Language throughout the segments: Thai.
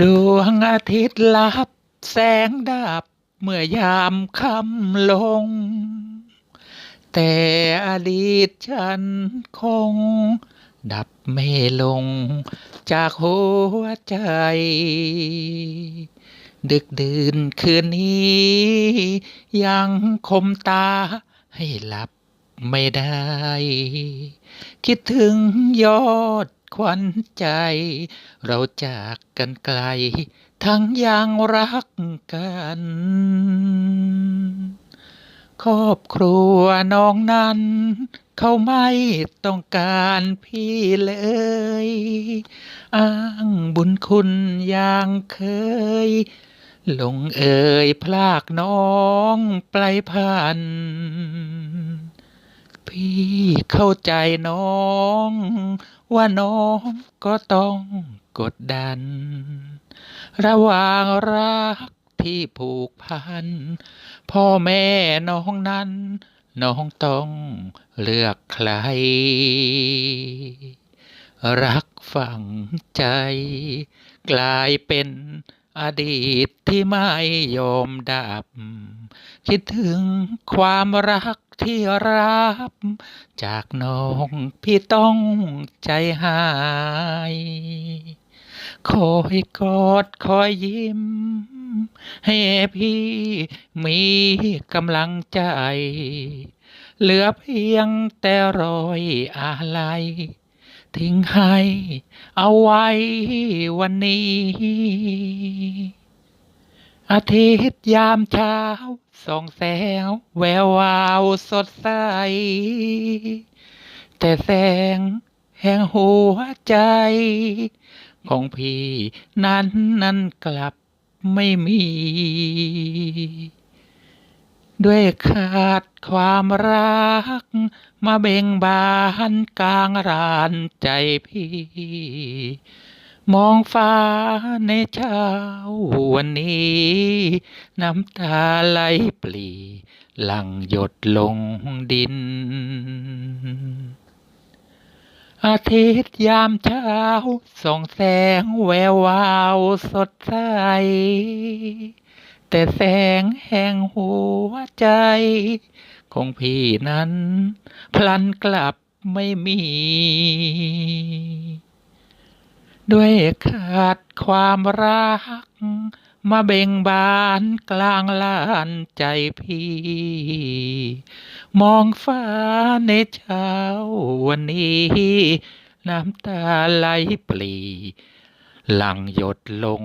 ดวงอาทิตย์ลับแสงดับเมื่อยามค่ำลง แต่อดีตฉันคง ดับไม่ลง จากหัวใจ ดึกดื่นคืนนี้ ยังคมตาให้หลับไม่ได้ คิดถึงยอด ขวัญใจ เราจากกันไกล ทั้งยังรักกัน ครอบครัวน้องนั้น เขาไม่ต้องการพี่เลย อ้างบุญคุณอย่างเคย ลงเอ่ยพลากน้องไกลพัน พี่เข้าใจน้อง ว่าน้องก็ต้องกดดัน ระหว่างรักที่ผูกพัน พ่อแม่น้องนั้น น้องต้องเลือกใคร รักฝังใจ กลายเป็นอดีตที่ไม่ยอมดับ คิดถึงความรักที่รับ จากน้องพี่ต้องใจหาย คอยกอดคอยยิ้ม ให้พี่มีกำลังใจ เหลือเพียงแต่รอยอาลัยทิ้งให้เอาไว้วันนี้ อาทิตย์ยามเช้าส่องแสงแวววาวสดใส แต่แสงแห่งหัวใจ ของพี่นั้นนั้นกลับไม่มี ด้วยขาดความรัก มาเบ่งบานกลางรานใจพี่ มองฟ้าในเช้าวันนี้ น้ำตาไหลปลีหลั่งหยดลงดิน อาทิตย์ยามเช้าส่องแสงแวววาวสดใส แต่แสงแห่งหัวใจ ของพี่นั้น พลันกลับไม่มี ด้วยขาดความรัก มาเบ่งบานกลางลานใจพี่ มองฟ้าในเช้าวันนี้ น้ำตาไหลปลีหลังหยดลง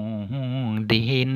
ดิน